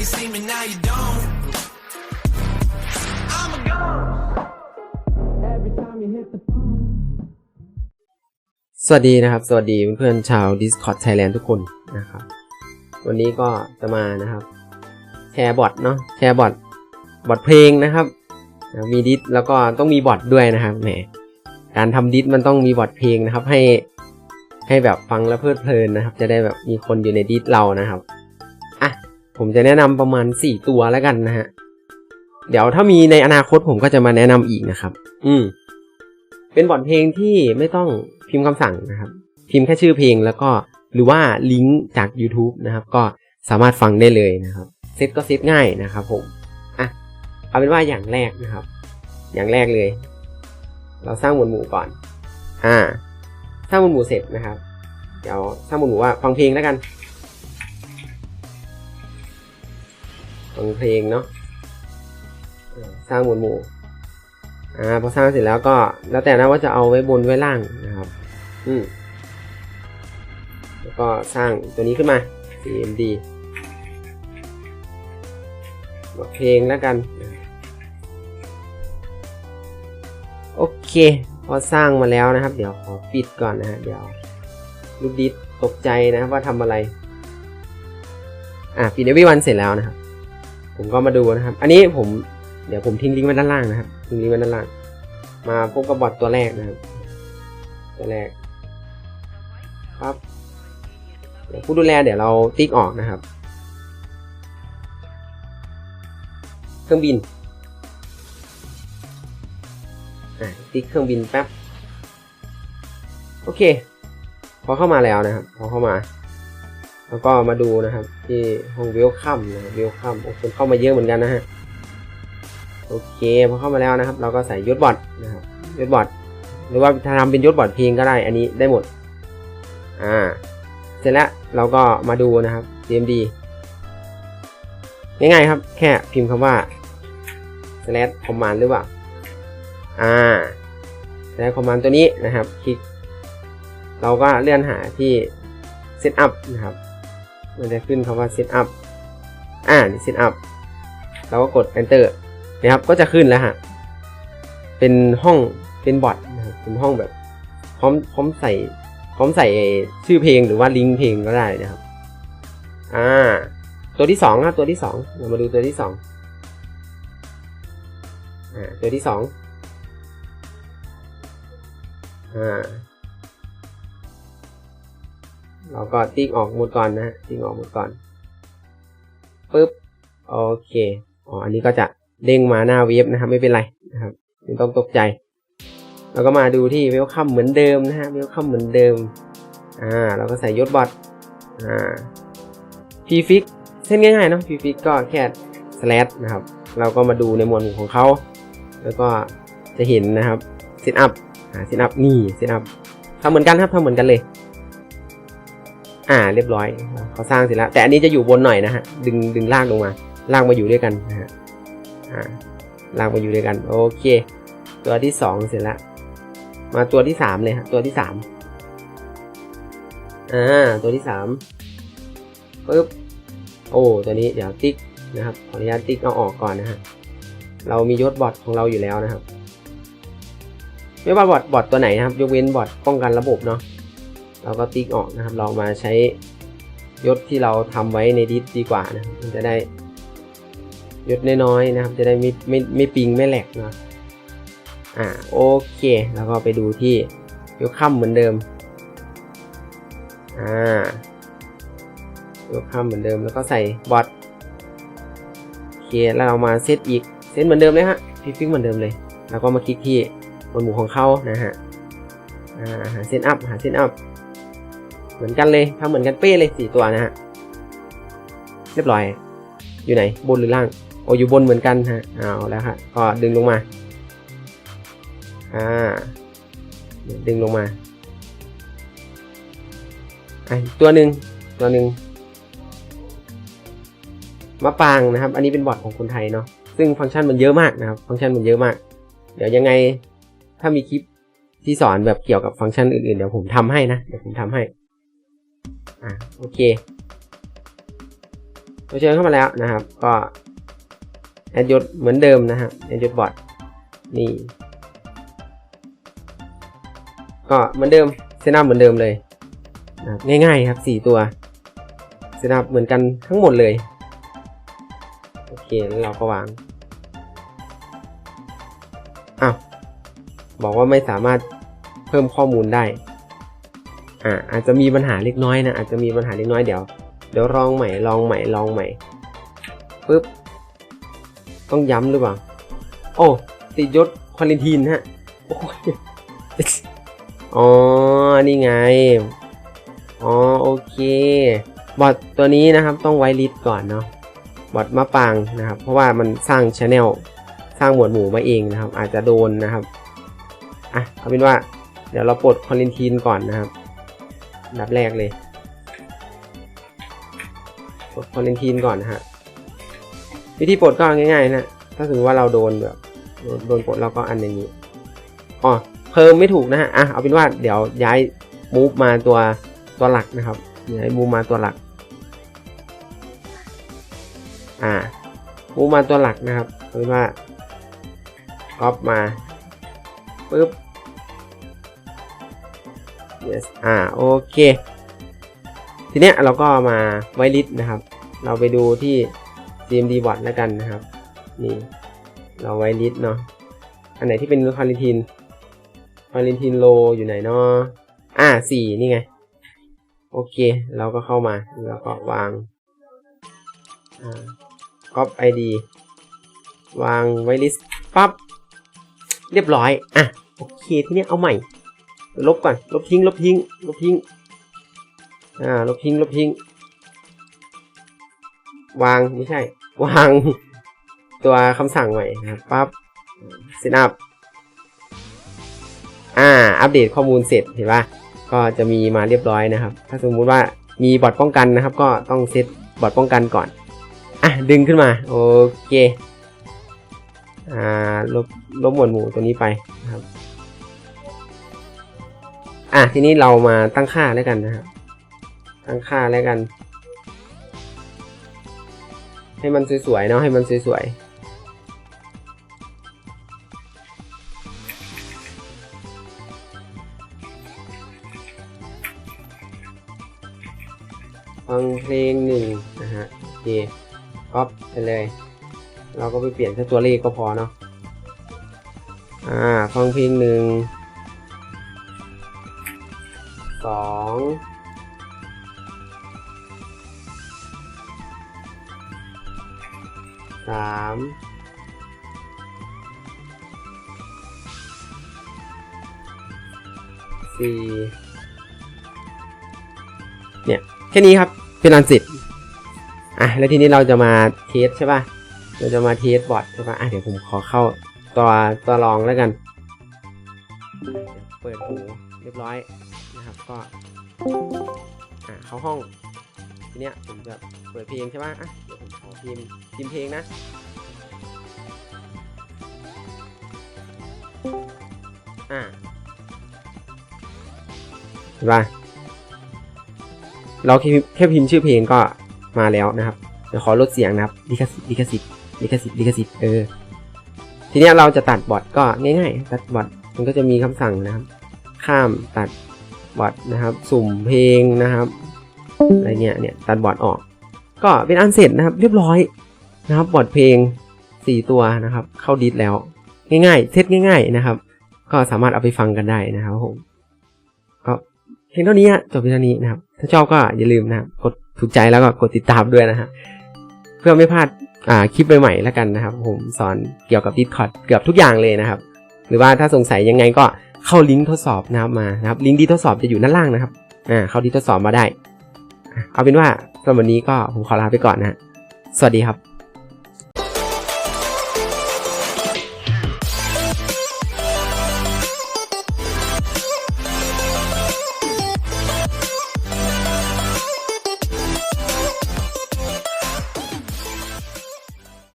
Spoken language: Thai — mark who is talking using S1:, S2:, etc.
S1: you see me, now you don't. I'm a ghost. Every time you hit the phone.
S2: สวัสดีนะครับ สวัสดีเพื่อนๆชาว Discord Thailand ทุกคนนะครับ วันนี้ก็จะมานะครับ แชร์บอทเนาะแชร์บอทบอทเพลงนะครับนะมีดิสแล้วก็ต้องมีบอทด้วยนะครับแหมการทำดิสมันต้องมีบอทเพลงนะครับให้ให้แบบฟังแล้วเพลิดเพลินนะครับ จะได้แบบมีคนอยู่ในดิสเรานะครับอะ ผมจะแนะนำประมาณ 4 ตัวแล้วกันนะฮะ เดี๋ยวถ้ามีในอนาคตผมก็จะมาแนะนำอีกนะครับ อืม เป็นบอทเพลงที่ไม่ต้องพิมพ์คำสั่งนะครับ พิมพ์แค่ชื่อเพลงแล้วก็หรือว่าลิงก์จาก YouTube นะครับ ก็สามารถฟังได้เลยนะครับ เซตก็เซตง่ายนะครับผม อะ เอาเป็นว่าอย่างแรกนะครับ อย่างแรกเลย เราสร้างหมวดหมู่ก่อน อ่า สร้างหมวดหมู่เสร็จนะครับ เดี๋ยวสร้างหมวดหมู่ว่าฟังเพลงแล้วกัน ฟังเพลงเนาะสร้างหมวดหมู่อ่าพอสร้างเสร็จแล้วก็แล้วแต่นะว่าจะเอาไว้บนไว้ล่างนะครับ อืมแล้วก็สร้างตัวนี้ขึ้นมา cmd บทเพลงแล้วกัน โอเค พอสร้างมาแล้วนะครับ เดี๋ยวขอปิดก่อนนะฮะเดี๋ยวลูกดิสตกใจนะว่าทำอะไร อ่าปิด every one เสร็จแล้วนะครับ ผมก็มาดูนะครับ อันนี้ผมเดี๋ยวผมทิ้งลิงก์ไว้ด้านล่างนะครับทิ้งลิงก์ไว้ด้านล่าง มาพบกับบอทตัวแรกนะครับ ตัวแรกครับเดี๋ยวผู้ดูแลเดี๋ยวเราติ๊กออกนะครับ เครื่องบินอะติ๊กเครื่องบินแป๊บ โอเค พอเข้ามาแล้วนะครับ พอเข้ามา แล้วก็มาดูนะครับ ที่ห้องเวคัมนะครับเวคัมโอ้คนเข้ามาเยอะเหมือนกันนะฮะโอเคพอเข้ามาแล้วนะครับ เราก็ใส่ยศบอทนะครับยศบอทหรือว่าถ้าทำเป็นยศบอทเพลงก็ได้ อันนี้ได้หมดอ่าเสร็จแล้วเราก็มาดูนะครับ CMD ง่ายๆครับ แค่พิมพ์คำว่า slash command หรือเปล่าอ่า slash command ตัวนี้นะครับ คลิก เราก็เลื่อนหาที่ setup นะครับ มันจะขึ้นคำว่า setup อ่า setup เราก็กด enter นะครับ ก็จะขึ้นแล้วฮะ เป็นห้อง เป็นบอทนะครับเป็นห้องแบบ พร้อม พร้อมใส่ พร้อมใส่ชื่อเพลงหรือว่าลิงก์เพลงก็ได้นะครับ อ่า ตัวที่สองครับ ตัวที่สองเรามาดูตัวที่สองอ่า ตัวที่สองอ่า เราก็ติ๊กออกหมดก่อนนะฮะติ๊กออกหมดก่อนปึ๊บโอเคอ๋ออันนี้ก็จะเด้งมาหน้าเว็บนะครับ ไม่เป็นไรนะครับไม่ต้องตกใจเราก็มาดูที่เวลคัมเหมือนเดิมนะฮะเวลคัมเหมือนเดิมอ่าเราก็ใส่ยศบอทอ่าพีฟิกเส้นง่ายๆเนาะพีฟิกก็แค่ slash นะครับ เราก็มาดูในหมวดหมู่ของเขา แล้วก็จะเห็นนะครับเซตอัพอ่าเซตอัพนี่เซตอัพทำเหมือนกันครับทำเหมือนกันเลย อ่าเรียบร้อยเขาสร้างเสร็จแล้วแต่อันนี้จะอยู่บนหน่อยนะฮะดึงดึงลากลงมาลากมาอยู่ด้วยกันนะฮะอ่าลากมาอยู่ด้วยกันโอเค ตัวที่สองเสร็จแล้วมาตัวที่สามเลยฮะตัวที่สามอ่าตัวที่สามปึ๊บโอ้ตัวนี้เดี๋ยวติ๊กนะครับขออนุญาตติ๊กเอาออกก่อนนะฮะเรามียศบอทของเราอยู่แล้วนะครับ ไม่ว่าบอทบอทตัวไหนนะครับ ยกเว้นบอทป้องกันระบบเนาะ เราก็ติ๊กออกนะครับ เรามาใช้ยศที่เราทำไว้ในดิสดีกว่านะมันจะได้ยศน้อยๆนะครับ จะได้ไม่ไม่ไม่ปิงไม่แหลกนะอ่าโอเค แล้วก็ไปดูที่ยกค่ำเหมือนเดิมอ่ายกค่ำเหมือนเดิมแล้วก็ใส่บอทโอเคแล้วเรามาเซตอีกเซตเหมือนเดิมเลยฮะพิฟิกเหมือนเดิมเลย แล้วก็มาคลิกที่บนหมู่ของเขานะฮะอ่าหาเซตอัพหาเซตอัพ เหมือนกันเลยทำเหมือนกันเป๊ะเลยสี่ตัวนะฮะเรียบร้อย อยู่ไหนบนหรือล่างโอ้อยู่บนเหมือนกันฮะเอาแล้วฮะก็ดึงลงมาอ่าดึงลงมาอะอีกตัวหนึ่งตัวหนึ่งมะปางนะครับ อันนี้เป็นบอทของคนไทยเนาะซึ่งฟังก์ชันมันเยอะมากนะครับ ฟังก์ชันมันเยอะมาก เดี๋ยวยังไงถ้ามีคลิปที่สอนแบบเกี่ยวกับฟังก์ชันอื่นๆ เดี๋ยวผมทำให้นะ เดี๋ยวผมทำให้ อ่าโอเคพอเชิญเข้ามาแล้วนะครับ ก็แอดยศเหมือนเดิมนะครับแอดยศบอทนี่ ก็เหมือนเดิมเซตอัพเหมือนเดิมเลยง่ายๆครับสี่ตัวเซตอัพเหมือนกันทั้งหมดเลย โอเคแล้วเราก็วางอ้าวบอกว่าไม่สามารถเพิ่มข้อมูลได้ อ่าอาจจะมีปัญหาเล็กน้อยนะอาจจะมีปัญหาเล็กน้อยเดี๋ยวเดี๋ยวลองใหม่ลองใหม่ลองใหม่ปึ๊บต้องย้ำหรือเปล่าโอ้ติดยศควอลินทีนฮะโอ้ยอ๋อนี่ไงอ๋อโอเคบอทตัวนี้นะครับต้องไว้ลิสก่อนเนาะบอทมะปางนะครับ เพราะว่ามันสร้างช anel สร้างหมวดหมู่มาเองนะครับ อาจจะโดนนะครับอะเอาเป็นว่าเดี๋ยวเราปลดคอลินทีนก่อนนะครับ อันดับแรกเลยปลดคอลินทีนก่อนนะฮะ วิธีปลดก็ง่ายๆนะถ้าสมมติว่าเราโดนแบบโดนโดนปลดเราก็อันอย่างนี้อ๋อเพิ่มไม่ถูกนะฮะอะเอาเป็นว่าเดี๋ยวย้ายมูฟมาตัวตัวหลักนะครับย้ายมูฟมาตัวหลัก อ่ามูฟมาตัวหลักนะครับเอาเป็นว่าก๊อปมาปึ๊บ yes อ่าโอเค ทีเนี้ยเราก็มาไวลิสนะครับ เราไปดูที่ CMD bot แล้วกันนะครับ นี่ เราไวลิสเนาะอันไหนที่เป็นคอลิทินคอลินทินโลอยู่ไหนเนาะอ่าสี่นี่ไง โอเค เราก็เข้ามาแล้วก็วางอ่าก๊อปไอดีวางไวลิสปั๊บเรียบร้อย อะ โอเค ทีนี้เอาใหม่ ลบก่อน ลบทิ้ง ลบทิ้ง ลบทิ้ง อ่า ลบทิ้ง ลบทิ้ง วาง ไม่ใช่ วาง ตัวคำสั่งใหม่นะครับปั๊บเซตอัพอ่า อัปเดตข้อมูลเสร็จ เห็นปะก็จะมีมาเรียบร้อยนะครับ ถ้าสมมุติว่ามีบอทป้องกันนะครับ ก็ต้องเซตบอทป้องกันก่อน อะ ดึงขึ้นมา โอเค อ่า ลบ ลบหมวดหมู่ตัวนี้ไปนะครับ อะทีนี้เรามาตั้งค่าแล้วกันนะครับตั้งค่าแล้วกัน ให้มันสวยๆเนาะให้มันสวยๆฟังเพลงหนึ่งนะฮะโอเคก๊อปไปเลย เราก็ไปเปลี่ยนแค่ตัวเลขก็พอเนาะอ่าฟังเพลงหนึ่ง สองสามสี่เนี่ย แค่นี้ครับ เป็นอันเสร็จอะ แล้วทีนี้เราจะมาเทสใช่ป่ะ เราจะมาเทสบอร์ดใช่ป่ะ อะ เดี๋ยวผมขอเข้าตัวตัวรองแล้วกัน เปิดหู เรียบร้อยนะครับก็เข้าห้องทีเนี้ยผมจะเปิดเพลงใช่ป่ะอะเดี๋ยวผมขอพิมพ์พิมพ์เพลงนะอะเห็นปะเราแค่แค่พิมพ์ชื่อเพลงก็มาแล้วนะครับเดี๋ยวขอลดเสียงนะครับลิขสิทธิ์ลิขสิทธิ์ลิขสิทธิ์ลิขสิทธิ์เออทีเนี้ยเราจะตัดบอทก็ง่ายๆ ตัดบอทมันก็จะมีคำสั่งนะครับ ข้ามตัดบอทนะครับ สุ่มเพลงนะครับอะไรเงี้ยเนี่ยตัดบอทออก ก็เป็นอันเสร็จนะครับ เรียบร้อยนะครับบอทเพลง 4 ตัวนะครับ เข้าดิสแล้ว ง่ายๆ เซตง่าย ๆนะครับ ก็สามารถเอาไปฟังกันได้นะครับผมก็เพียงเท่านี้จบเพียงเท่านี้นะครับ ถ้าชอบก็อย่าลืมนะครับกดถูกใจแล้วก็กดติดตามด้วยนะฮะเพื่อไม่พลาดอ่าคลิปใหม่ๆแล้วกันนะครับ ผมสอนเกี่ยวกับ Discord เกือบทุกอย่างเลยนะครับ หรือว่าถ้าสงสัยยังไงก็ เข้าลิงก์ทดสอบนะครับมานะครับลิงก์ที่ทดสอบจะอยู่ด้านล่างนะครับอ่าเข้าที่ทดสอบมาได้ เอาเป็นว่าสำหรับวันนี้ก็ผมขอลาไปก่อนนะ สวัสดีครับ